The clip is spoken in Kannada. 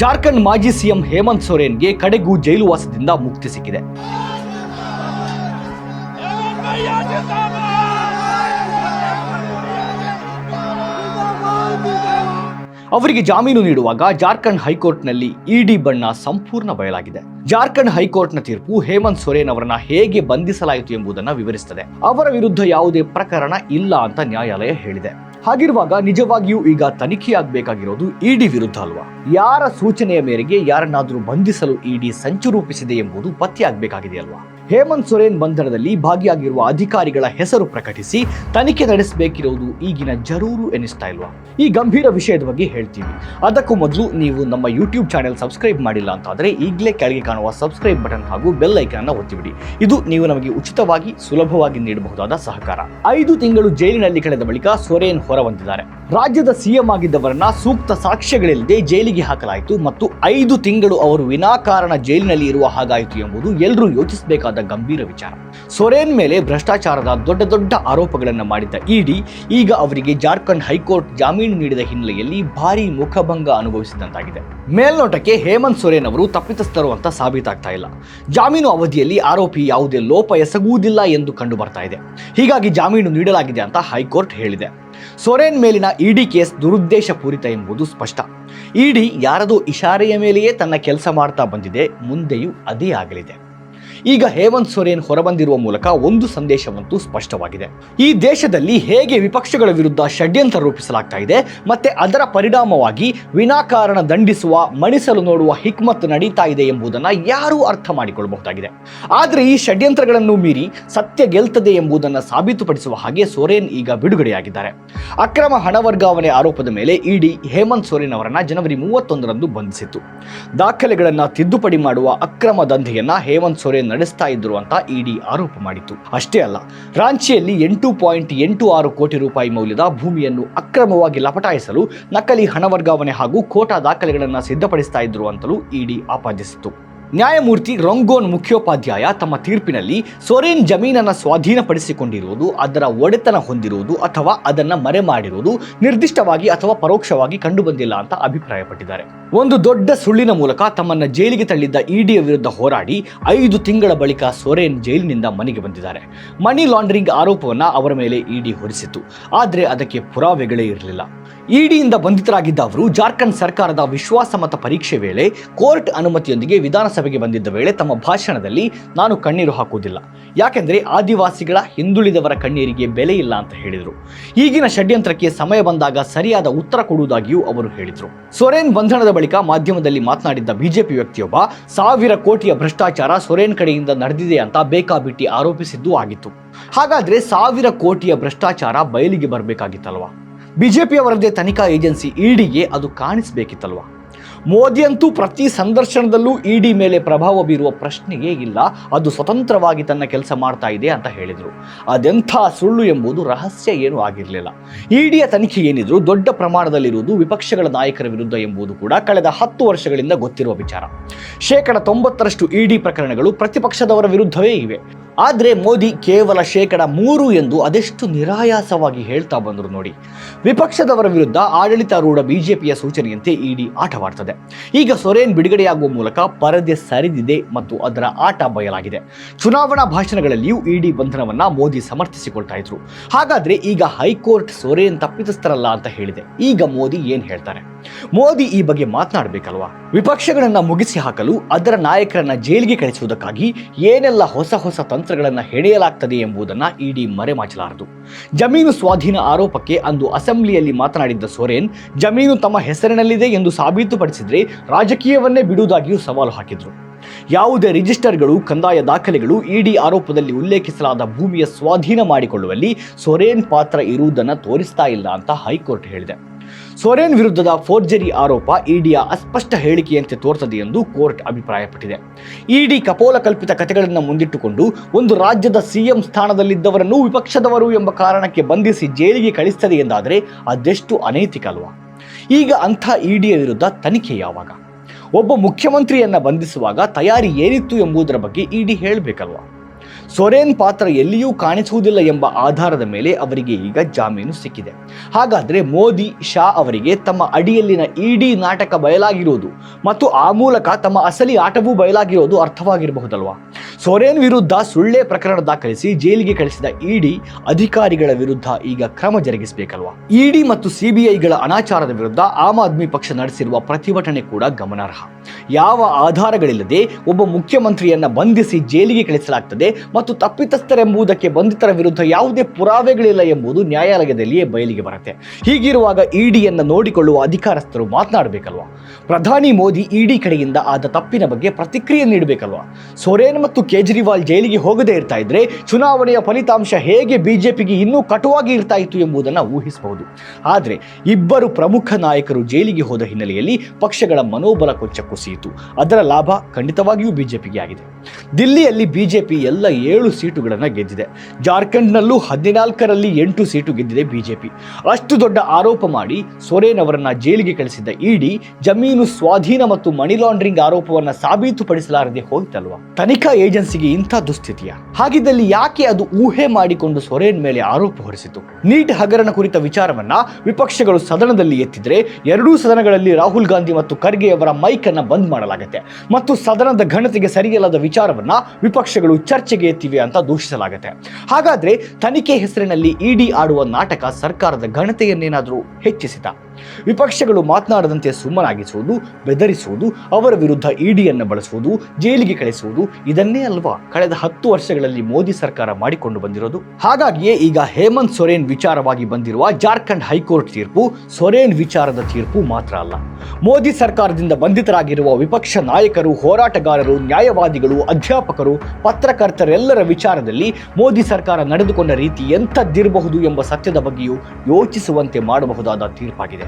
ಜಾರ್ಖಂಡ್ ಮಾಜಿ ಸಿಎಂ ಹೇಮಂತ್ ಸೊರೇನ್ಗೆ ಕಡೆಗೂ ಜೈಲುವಾಸದಿಂದ ಮುಕ್ತಿ ಸಿಕ್ಕಿದೆ. ಅವರಿಗೆ ಜಾಮೀನು ನೀಡುವಾಗ ಜಾರ್ಖಂಡ್ ಹೈಕೋರ್ಟ್ನಲ್ಲಿ ಇಡಿ ಬಣ್ಣ ಸಂಪೂರ್ಣ ಬಯಲಾಗಿದೆ. ಜಾರ್ಖಂಡ್ ಹೈಕೋರ್ಟ್ನ ತೀರ್ಪು ಹೇಮಂತ್ ಸೊರೇನ್ ಅವರನ್ನ ಹೇಗೆ ಬಂಧಿಸಲಾಯಿತು ಎಂಬುದನ್ನು ವಿವರಿಸುತ್ತದೆ. ಅವರ ವಿರುದ್ಧ ಯಾವುದೇ ಪ್ರಕರಣ ಇಲ್ಲ ಅಂತ ನ್ಯಾಯಾಲಯ ಹೇಳಿದೆ. ಹಾಗಿರುವಾಗ ನಿಜವಾಗಿಯೂ ಈಗ ತನಿಖೆಯಾಗಬೇಕಾಗಿರೋದು ಇಡಿ ವಿರುದ್ಧ ಅಲ್ವಾ? ಯಾರ ಸೂಚನೆಯ ಮೇರೆಗೆ ಯಾರನ್ನಾದರೂ ಬಂಧಿಸಲು ಇಡಿ ಸಂಚು ರೂಪಿಸಿದೆ ಎಂಬುದು ಪತ್ತೆಯಾಗಬೇಕಾಗಿದೆ ಅಲ್ವಾ? ಹೇಮಂತ್ ಸೊರೇನ್ ಬಂಧನದಲ್ಲಿ ಭಾಗಿಯಾಗಿರುವ ಅಧಿಕಾರಿಗಳ ಹೆಸರು ಪ್ರಕಟಿಸಿ ತನಿಖೆ ನಡೆಸಬೇಕಿರುವುದು ಈಗಿನ ಜರೂರು ಎನಿಸ್ತಾ ಇಲ್ವಾ? ಈ ಗಂಭೀರ ವಿಷಯದ ಬಗ್ಗೆ ಹೇಳ್ತೀವಿ ಅದಕ್ಕೂ ಮೊದಲು ನೀವು ನಮ್ಮ ಯೂಟ್ಯೂಬ್ ಚಾನೆಲ್ ಸಬ್ಸ್ಕ್ರೈಬ್ ಮಾಡಿಲ್ಲ ಅಂತಾದರೆ ಈಗಲೇ ಕೆಳಗೆ ಕಾಣುವ ಸಬ್ಸ್ಕ್ರೈಬ್ ಬಟನ್ ಹಾಗೂ ಬೆಲ್ ಐಕನ್ ಅನ್ನು ಒತ್ತಿಬಿಡಿ. ಇದು ನೀವು ನಮಗೆ ಉಚಿತವಾಗಿ, ಸುಲಭವಾಗಿ ನೀಡಬಹುದಾದ ಸಹಕಾರ. ಐದು ತಿಂಗಳು ಜೈಲಿನಲ್ಲಿ ಕಳೆದ ಬಳಿಕ ಸೊರೇನ್ ಹೊರಬಂದಿದ್ದಾರೆ ರಾಜ್ಯದ ಸಿಎಂ ಆಗಿದ್ದವರನ್ನ ಸೂಕ್ತ ಸಾಕ್ಷ್ಯಗಳಿಲ್ಲದೆ ಜೈಲಿಗೆ ಹಾಕಲಾಯಿತು ಮತ್ತು ಐದು ತಿಂಗಳು ಅವರು ವಿನಾಕಾರಣ ಜೈಲಿನಲ್ಲಿ ಇರುವ ಹಾಗಾಯಿತು ಎಂಬುದು ಎಲ್ಲರೂ ಯೋಚಿಸಬೇಕಾದ ಗಂಭೀರ ವಿಚಾರ. ಸೊರೇನ್ ಮೇಲೆ ಭ್ರಷ್ಟಾಚಾರದ ದೊಡ್ಡ ದೊಡ್ಡ ಆರೋಪಗಳನ್ನು ಮಾಡಿದ್ದ ಇಡಿ, ಈಗ ಅವರಿಗೆ ಜಾರ್ಖಂಡ್ ಹೈಕೋರ್ಟ್ ಜಾಮೀನು ನೀಡಿದ ಹಿನ್ನೆಲೆಯಲ್ಲಿ ಭಾರಿ ಮುಖಭಂಗ ಅನುಭವಿಸಿದಂತಾಗಿದೆ. ಮೇಲ್ನೋಟಕ್ಕೆ ಹೇಮಂತ್ ಸೊರೇನ್ ಅವರು ತಪ್ಪಿತಸ್ಥರು ಅಂತ ಸಾಬೀತಾಗ್ತಾ ಇಲ್ಲ. ಜಾಮೀನು ಅವಧಿಯಲ್ಲಿ ಆರೋಪಿ ಯಾವುದೇ ಲೋಪ ಎಸಗುವುದಿಲ್ಲ ಎಂದು ಕಂಡು ಇದೆ. ಹೀಗಾಗಿ ಜಾಮೀನು ನೀಡಲಾಗಿದೆ ಅಂತ ಹೈಕೋರ್ಟ್ ಹೇಳಿದೆ. ಸೊರೇನ್ ಮೇಲಿನ ಇಡಿ ಕೇಸ್ ದುರುದ್ದೇಶಪೂರಿತ ಎಂಬುದು ಸ್ಪಷ್ಟ. ಇಡಿ ಯಾರದೋ ಇಶಾರೆಯ ಮೇಲೆಯೇ ತನ್ನ ಕೆಲಸ ಮಾಡ್ತಾ ಬಂದಿದೆ, ಮುಂದೆಯೂ ಅದೇ ಆಗಲಿದೆ. ಈಗ ಹೇಮಂತ್ ಸೊರೇನ್ ಹೊರಬಂದಿರುವ ಮೂಲಕ ಒಂದು ಸಂದೇಶವಂತೂ ಸ್ಪಷ್ಟವಾಗಿದೆ. ಈ ದೇಶದಲ್ಲಿ ಹೇಗೆ ವಿಪಕ್ಷಗಳ ವಿರುದ್ಧ ಷಡ್ಯಂತ್ರ ರೂಪಿಸಲಾಗ್ತಾ ಇದೆ, ಮತ್ತೆ ಅದರ ಪರಿಣಾಮವಾಗಿ ವಿನಾಕಾರಣ ದಂಡಿಸುವ, ಮಣಿಸಲು ನೋಡುವ ಹಿಕ್ಮತ್ ನಡೀತಾ ಇದೆ ಎಂಬುದನ್ನ ಯಾರೂ ಅರ್ಥ ಮಾಡಿಕೊಳ್ಳಬಹುದಾಗಿದೆ. ಆದರೆ ಈ ಷಡ್ಯಂತ್ರಗಳನ್ನು ಮೀರಿ ಸತ್ಯ ಗೆಲ್ತದೆ ಎಂಬುದನ್ನು ಸಾಬೀತುಪಡಿಸುವ ಹಾಗೆ ಸೊರೇನ್ ಈಗ ಬಿಡುಗಡೆಯಾಗಿದ್ದಾರೆ. ಅಕ್ರಮ ಹಣ ವರ್ಗಾವಣೆ ಆರೋಪದ ಮೇಲೆ ಇಡಿ ಹೇಮಂತ್ ಸೊರೇನ್ ಅವರನ್ನ ಜನವರಿ ಮೂವತ್ತೊಂದರಂದು ಬಂಧಿಸಿತು ದಾಖಲೆಗಳನ್ನು ತಿದ್ದುಪಡಿ ಮಾಡುವ ಅಕ್ರಮ ದಂಧೆಯನ್ನ ಹೇಮಂತ್ ಸೊರೇನ್ ನಡೆಸ್ತಾ ಇದ್ರು ಅಂತ ಇಡಿ ಆರೋಪ ಮಾಡಿತ್ತು. ಅಷ್ಟೇ ಅಲ್ಲ, ರಾಂಚಿಯಲ್ಲಿ ಎಂಟು ಪಾಯಿಂಟ್ ಎಂಟು ಆರು ಕೋಟಿ ರೂಪಾಯಿ ಮೌಲ್ಯದ ಭೂಮಿಯನ್ನು ಅಕ್ರಮವಾಗಿ ಲಪಟಾಯಿಸಲು ನಕಲಿ ಹಣ ವರ್ಗಾವಣೆ ಹಾಗೂ ಖೋಟಾ ದಾಖಲೆಗಳನ್ನು ಸಿದ್ಧಪಡಿಸ್ತಾ ಇದ್ರು ಅಂತಲೂ ಇಡಿ ಆಪಾದಿಸಿತು ನ್ಯಾಯಮೂರ್ತಿ ರಂಗೋನ್ ಮುಖ್ಯೋಪಾಧ್ಯಾಯ ತಮ್ಮ ತೀರ್ಪಿನಲ್ಲಿ ಸೊರೇನ್ ಜಮೀನನ್ನು ಸ್ವಾಧೀನಪಡಿಸಿಕೊಂಡಿರುವುದು, ಅದರ ಒಡೆತನ ಹೊಂದಿರುವುದು ಅಥವಾ ಅದನ್ನು ಮರೆ ಮಾಡಿರುವುದು ನಿರ್ದಿಷ್ಟವಾಗಿ ಅಥವಾ ಪರೋಕ್ಷವಾಗಿ ಕಂಡುಬಂದಿಲ್ಲ ಅಂತ ಅಭಿಪ್ರಾಯಪಟ್ಟಿದ್ದಾರೆ. ಒಂದು ದೊಡ್ಡ ಸುಳ್ಳಿನ ಮೂಲಕ ತಮ್ಮನ್ನು ಜೈಲಿಗೆ ತಳ್ಳಿದ್ದ ಇಡಿಯ ವಿರುದ್ಧ ಹೋರಾಡಿ ಐದು ತಿಂಗಳ ಬಳಿಕ ಸೊರೇನ್ ಜೈಲಿನಿಂದ ಮನೆಗೆ ಬಂದಿದ್ದಾರೆ. ಮನಿ ಲಾಂಡ್ರಿಂಗ್ ಆರೋಪವನ್ನು ಅವರ ಮೇಲೆ ಇಡಿ ಹೊರಿಸಿತು ಆದರೆ ಅದಕ್ಕೆ ಪುರಾವೆಗಳೇ ಇರಲಿಲ್ಲ. ಇಡಿಯಿಂದ ಬಂಧಿತರಾಗಿದ್ದ ಅವರು ಜಾರ್ಖಂಡ್ ಸರ್ಕಾರದ ವಿಶ್ವಾಸಮತ ಪರೀಕ್ಷೆ ವೇಳೆ ಕೋರ್ಟ್ ಅನುಮತಿಯೊಂದಿಗೆ ವಿಧಾನಸಭೆಗೆ ಬಂದಿದ್ದ ವೇಳೆ ತಮ್ಮ ಭಾಷಣದಲ್ಲಿ ನಾನು ಕಣ್ಣೀರು ಹಾಕುವುದಿಲ್ಲ. ಯಾಕೆಂದರೆ ಆದಿವಾಸಿಗಳ ಹಿಂದುಳಿದವರ ಕಣ್ಣೀರಿಗೆ ಬೆಲೆ ಇಲ್ಲ ಅಂತ ಹೇಳಿದರು. ಈಗಿನ ಷಡ್ಯಂತ್ರಕ್ಕೆ ಸಮಯ ಬಂದಾಗ ಸರಿಯಾದ ಉತ್ತರ ಕೊಡುವುದಾಗಿಯೂ ಅವರು ಹೇಳಿದರು. ಸೊರೇನ್ ಬಂಧನದ ಬಳಿಕ ಮಾಧ್ಯಮದಲ್ಲಿ ಮಾತನಾಡಿದ್ದ ಬಿಜೆಪಿ ವ್ಯಕ್ತಿಯೊಬ್ಬ, ಸಾವಿರ ಕೋಟಿಯ ಭ್ರಷ್ಟಾಚಾರ ಸೊರೇನ್ ಕಡೆಯಿಂದ ನಡೆದಿದೆ ಅಂತ ಬೇಕಾಬಿಟ್ಟಿ ಆರೋಪಿಸಿದ್ದು ಆಗಿತ್ತು. ಹಾಗಾದ್ರೆ ಸಾವಿರ ಕೋಟಿಯ ಭ್ರಷ್ಟಾಚಾರ ಬಯಲಿಗೆ ಬರಬೇಕಾಗಿತ್ತಲ್ವಾ? ಬಿಜೆಪಿಯವರದ್ದೇ ತನಿಖಾ ಏಜೆನ್ಸಿ ಇಡಿಗೆ ಅದು ಕಾಣಿಸಬೇಕಿತ್ತಲ್ವಾ? ಮೋದಿ ಅಂತೂ ಪ್ರತಿ ಸಂದರ್ಶನದಲ್ಲೂ ಇಡಿ ಮೇಲೆ ಪ್ರಭಾವ ಬೀರುವ ಪ್ರಶ್ನೆಯೇ ಇಲ್ಲ. ಅದು ಸ್ವತಂತ್ರವಾಗಿ ತನ್ನ ಕೆಲಸ ಮಾಡ್ತಾ ಇದೆ ಅಂತ ಹೇಳಿದರು. ಅದೆಂಥ ಸುಳ್ಳು ಎಂಬುದು ರಹಸ್ಯ ಏನೂ ಆಗಿರಲಿಲ್ಲ. ಇಡಿಯ ತನಿಖೆ ಏನಿದ್ರು ದೊಡ್ಡ ಪ್ರಮಾಣದಲ್ಲಿರುವುದು ವಿಪಕ್ಷಗಳ ನಾಯಕರ ವಿರುದ್ಧ ಎಂಬುದು ಕೂಡ ಕಳೆದ ಹತ್ತು ವರ್ಷಗಳಿಂದ ಗೊತ್ತಿರುವ ವಿಚಾರ. ಶೇಕಡ ತೊಂಬತ್ತರಷ್ಟು ಇಡಿ ಪ್ರಕರಣಗಳು ಪ್ರತಿಪಕ್ಷದವರ ವಿರುದ್ಧವೇ ಇವೆ. ಆದರೆ ಮೋದಿ ಕೇವಲ ಶೇಕಡ ಮೂರು ಎಂದು ಅದೆಷ್ಟು ನಿರಾಯಾಸವಾಗಿ ಹೇಳ್ತಾ ಬಂದರು ನೋಡಿ. ವಿಪಕ್ಷದವರ ವಿರುದ್ಧ ಆಡಳಿತಾರೂಢ ಬಿಜೆಪಿಯ ಸೂಚನೆಯಂತೆ ಇಡಿ ಆಟವಾಡ್ತದೆ. ಈಗ ಸೊರೇನ್ ಬಿಡುಗಡೆಯಾಗುವ ಮೂಲಕ ಪರದೆ ಸರಿದಿದೆ ಮತ್ತು ಅದರ ಆಟ ಬಯಲಾಗಿದೆ. ಚುನಾವಣಾ ಭಾಷಣಗಳಲ್ಲಿಯೂ ಇಡಿ ಬಂಧನವನ್ನ ಮೋದಿ ಸಮರ್ಥಿಸಿಕೊಳ್ತಾ ಇದ್ರು. ಹಾಗಾದ್ರೆ ಈಗ ಹೈಕೋರ್ಟ್ ಸೊರೇನ್ ತಪ್ಪಿತಸ್ಥರಲ್ಲ ಅಂತ ಹೇಳಿದೆ. ಈಗ ಮೋದಿ ಏನು ಹೇಳ್ತಾರೆ? ಮೋದಿ ಈ ಬಗ್ಗೆ ಮಾತನಾಡಬೇಕಲ್ವಾ? ವಿಪಕ್ಷಗಳನ್ನ ಮುಗಿಸಿ ಹಾಕಲು ಅದರ ನಾಯಕರನ್ನ ಜೈಲಿಗೆ ಕಳಿಸುವುದಕ್ಕಾಗಿ ಏನೆಲ್ಲ ಹೊಸ ಹೊಸ ತಂತ್ರಗಳನ್ನ ಹೆಣೆಯಲಾಗ್ತದೆ ಎಂಬುದನ್ನ ಇಡಿ ಮರೆಮಾಚಲಾರದು. ಜಮೀನು ಸ್ವಾಧೀನ ಆರೋಪಕ್ಕೆ ಅಂದು ಅಸೆಂಬ್ಲಿಯಲ್ಲಿ ಮಾತನಾಡಿದ್ದ ಸೊರೇನ್, ಜಮೀನು ತಮ್ಮ ಹೆಸರಿನಲ್ಲಿದೆ ಎಂದು ಸಾಬೀತುಪಡಿಸಿದರೆ ರಾಜಕೀಯವನ್ನೇ ಬಿಡುವುದಾಗಿಯೂ ಸವಾಲು ಹಾಕಿದ್ರು. ಯಾವುದೇ ರಿಜಿಸ್ಟರ್ಗಳು, ಕಂದಾಯ ದಾಖಲೆಗಳು ಇಡಿ ಆರೋಪದಲ್ಲಿ ಉಲ್ಲೇಖಿಸಲಾದ ಭೂಮಿಯ ಸ್ವಾಧೀನ ಮಾಡಿಕೊಳ್ಳುವಲ್ಲಿ ಸೊರೇನ್ ಪಾತ್ರ ಇರುವುದನ್ನು ತೋರಿಸ್ತಾ ಇಲ್ಲ ಅಂತ ಹೈಕೋರ್ಟ್ ಹೇಳಿದೆ. ಸೊರೇನ್ ವಿರುದ್ಧದ ಫೋರ್ಜರಿ ಆರೋಪ ಇಡಿಯ ಅಸ್ಪಷ್ಟ ಹೇಳಿಕೆಯಂತೆ ತೋರ್ತದೆ ಎಂದು ಕೋರ್ಟ್ ಅಭಿಪ್ರಾಯಪಟ್ಟಿದೆ. ಇಡಿ ಕಪೋಲ ಕಲ್ಪಿತ ಕಥೆಗಳನ್ನು ಮುಂದಿಟ್ಟುಕೊಂಡು ಒಂದು ರಾಜ್ಯದ ಸಿಎಂ ಸ್ಥಾನದಲ್ಲಿದ್ದವರನ್ನು ವಿಪಕ್ಷದವರು ಎಂಬ ಕಾರಣಕ್ಕೆ ಬಂಧಿಸಿ ಜೈಲಿಗೆ ಕಳಿಸ್ತದೆ ಎಂದಾದರೆ ಅದೆಷ್ಟು ಅನೈತಿಕ ಅಲ್ವಾ? ಈಗ ಅಂಥ ಇಡಿಯ ವಿರುದ್ಧ ತನಿಖೆ ಯಾವಾಗ? ಒಬ್ಬ ಮುಖ್ಯಮಂತ್ರಿಯನ್ನ ಬಂಧಿಸುವಾಗ ತಯಾರಿ ಏನಿತ್ತು ಎಂಬುದರ ಬಗ್ಗೆ ಇಡಿ ಹೇಳಬೇಕಲ್ವಾ? ಸೊರೇನ್ ಪಾತ್ರ ಎಲ್ಲಿಯೂ ಕಾಣಿಸುವುದಿಲ್ಲ ಎಂಬ ಆಧಾರದ ಮೇಲೆ ಅವರಿಗೆ ಈಗ ಜಾಮೀನು ಸಿಕ್ಕಿದೆ. ಹಾಗಾದ್ರೆ ಮೋದಿ, ಶಾ ಅವರಿಗೆ ತಮ್ಮ ಅಡಿಯಲ್ಲಿನ ಇಡಿ ನಾಟಕ ಬಯಲಾಗಿರುವುದು ಮತ್ತು ಆ ಮೂಲಕ ತಮ್ಮ ಅಸಲಿ ಆಟವೂ ಬಯಲಾಗಿರೋದು ಅರ್ಥವಾಗಿರಬಹುದಲ್ವಾ? ಸೊರೇನ್ ವಿರುದ್ಧ ಸುಳ್ಳೆ ಪ್ರಕರಣ ದಾಖಲಿಸಿ ಜೈಲಿಗೆ ಕಳಿಸಿದ ಇಡಿ ಅಧಿಕಾರಿಗಳ ವಿರುದ್ಧ ಈಗ ಕ್ರಮ ಜರುಗಿಸಬೇಕಲ್ವಾ? ಇಡಿ ಮತ್ತು ಸಿಬಿಐಗಳ ಅನಾಚಾರದ ವಿರುದ್ಧ ಆಮ್ ಆದ್ಮಿ ಪಕ್ಷ ನಡೆಸಿರುವ ಪ್ರತಿಭಟನೆ ಕೂಡ ಗಮನಾರ್ಹ. ಯಾವ ಆಧಾರಗಳಿಲ್ಲದೆ ಒಬ್ಬ ಮುಖ್ಯಮಂತ್ರಿಯನ್ನ ಬಂಧಿಸಿ ಜೈಲಿಗೆ ಕಳಿಸಲಾಗ್ತದೆ ಮತ್ತು ತಪ್ಪಿತಸ್ಥರೆಂಬುದಕ್ಕೆ ಬಂಧಿತರ ವಿರುದ್ಧ ಯಾವುದೇ ಪುರಾವೆಗಳಿಲ್ಲ ಎಂಬುದು ನ್ಯಾಯಾಲಯದಲ್ಲಿಯೇ ಬಯಲಿಗೆ ಬರುತ್ತೆ. ಹೀಗಿರುವಾಗ ಇಡಿಯನ್ನು ನೋಡಿಕೊಳ್ಳುವ ಅಧಿಕಾರಸ್ಥರು ಮಾತನಾಡಬೇಕಲ್ವಾ? ಪ್ರಧಾನಿ ಮೋದಿ ಇಡಿ ಕಡೆಯಿಂದ ಆದ ತಪ್ಪಿನ ಬಗ್ಗೆ ಪ್ರತಿಕ್ರಿಯೆ ನೀಡಬೇಕಲ್ವಾ? ಸೊರೇನ್ ಮತ್ತು ಕೇಜ್ರಿವಾಲ್ ಜೈಲಿಗೆ ಹೋಗದೇ ಇರ್ತಾ ಇದ್ರೆ ಚುನಾವಣೆಯ ಫಲಿತಾಂಶ ಹೇಗೆ ಬಿಜೆಪಿಗೆ ಇನ್ನೂ ಕಟುವಾಗಿ ಇರ್ತಾ ಇತ್ತು ಎಂಬುದನ್ನು ಊಹಿಸಬಹುದು. ಆದರೆ ಇಬ್ಬರು ಪ್ರಮುಖ ನಾಯಕರು ಜೈಲಿಗೆ ಹೋದ ಹಿನ್ನೆಲೆಯಲ್ಲಿ ಪಕ್ಷಗಳ ಮನೋಬಲ ಕೊಚ್ಚ ಕುಸಿಯಿತು. ಅದರ ಲಾಭ ಖಂಡಿತವಾಗಿಯೂ ಬಿಜೆಪಿಗೆ ಆಗಿದೆ. ದಿಲ್ಲಿಯಲ್ಲಿ ಬಿಜೆಪಿ ಎಲ್ಲ ಏಳು ಸೀಟುಗಳನ್ನು ಗೆದ್ದಿದೆ. ಜಾರ್ಖಂಡ್ನಲ್ಲೂ ಹದಿನಾಲ್ಕರಲ್ಲಿ ಎಂಟು ಸೀಟು ಗೆದ್ದಿದೆ ಬಿಜೆಪಿ. ಅಷ್ಟು ದೊಡ್ಡ ಆರೋಪ ಮಾಡಿ ಸೊರೇನ್ ಅವರನ್ನ ಜೈಲಿಗೆ ಕಳಿಸಿದ್ದ ಇಡಿ ಜಮೀನು ಸ್ವಾಧೀನ ಮತ್ತು ಮನಿ ಲಾಂಡ್ರಿಂಗ್ ಆರೋಪವನ್ನ ಸಾಬೀತುಪಡಿಸಲಾರದೆ ಹೋಯ್ತಲ್ವಾ? ತನಿಖಾ ಏಜೆನ್ಸಿಗೆ ಇಂಥ ದುಸ್ಥಿತಿಯ? ಹಾಗಿದ್ದಲ್ಲಿ ಯಾಕೆ ಅದು ಊಹೆ ಮಾಡಿಕೊಂಡು ಸೊರೇನ್ ಮೇಲೆ ಆರೋಪ ಹೊರಿಸಿತು? ನೀಟ್ ಹಗರಣ ಕುರಿತ ವಿಚಾರವನ್ನ ವಿಪಕ್ಷಗಳು ಸದನದಲ್ಲಿ ಎತ್ತಿದ್ರೆ ಎರಡೂ ಸದನಗಳಲ್ಲಿ ರಾಹುಲ್ ಗಾಂಧಿ ಮತ್ತು ಖರ್ಗೆ ಅವರ ಮೈಕ್ ಅನ್ನ ಬಂದ್ ಮಾಡಲಾಗುತ್ತೆ. ಮತ್ತು ಸದನದ ಘನತೆಗೆ ಸರಿಯಲ್ಲದ ವಿಚಾರವನ್ನ ವಿಪಕ್ಷಗಳು ಚರ್ಚೆಗೆ ಎತ್ತಿವೆ ಅಂತ ದೂಷಿಸಲಾಗುತ್ತೆ. ಹಾಗಾದ್ರೆ ತನಿಖೆ ಹೆಸರಿನಲ್ಲಿ ಇಡಿ ಆಡುವ ನಾಟಕ ಸರ್ಕಾರದ ಘನತೆಯನ್ನೇನಾದರೂ ಹೆಚ್ಚಿಸಿತ? ವಿಪಕ್ಷಗಳು ಮಾತನಾಡದಂತೆ ಸುಮ್ಮನಾಗಿಸುವುದು, ಬೆದರಿಸುವುದು, ಅವರ ವಿರುದ್ಧ ಇಡಿಯನ್ನು ಬಳಸುವುದು, ಜೈಲಿಗೆ ಕಳಿಸುವುದು, ಇದನ್ನೇ ಅಲ್ವಾ ಕಳೆದ ಹತ್ತು ವರ್ಷಗಳಲ್ಲಿ ಮೋದಿ ಸರ್ಕಾರ ಮಾಡಿಕೊಂಡು ಬಂದಿರೋದು? ಹಾಗಾಗಿಯೇ ಈಗ ಹೇಮಂತ್ ಸೊರೇನ್ ವಿಚಾರವಾಗಿ ಬಂದಿರುವ ಜಾರ್ಖಂಡ್ ಹೈಕೋರ್ಟ್ ತೀರ್ಪು ಸೊರೇನ್ ವಿಚಾರದ ತೀರ್ಪು ಮಾತ್ರ ಅಲ್ಲ. ಮೋದಿ ಸರ್ಕಾರದಿಂದ ಬಂಧಿತರಾಗಿರುವ ವಿಪಕ್ಷ ನಾಯಕರು, ಹೋರಾಟಗಾರರು, ನ್ಯಾಯವಾದಿಗಳು, ಅಧ್ಯಾಪಕರು, ಪತ್ರಕರ್ತರೆಲ್ಲರ ವಿಚಾರದಲ್ಲಿ ಮೋದಿ ಸರ್ಕಾರ ನಡೆದುಕೊಂಡ ರೀತಿ ಎಂಥದ್ದಿರಬಹುದು ಎಂಬ ಸತ್ಯದ ಬಗ್ಗೆಯೂ ಯೋಚಿಸುವಂತೆ ಮಾಡಬಹುದಾದ ತೀರ್ಪಾಗಿದೆ.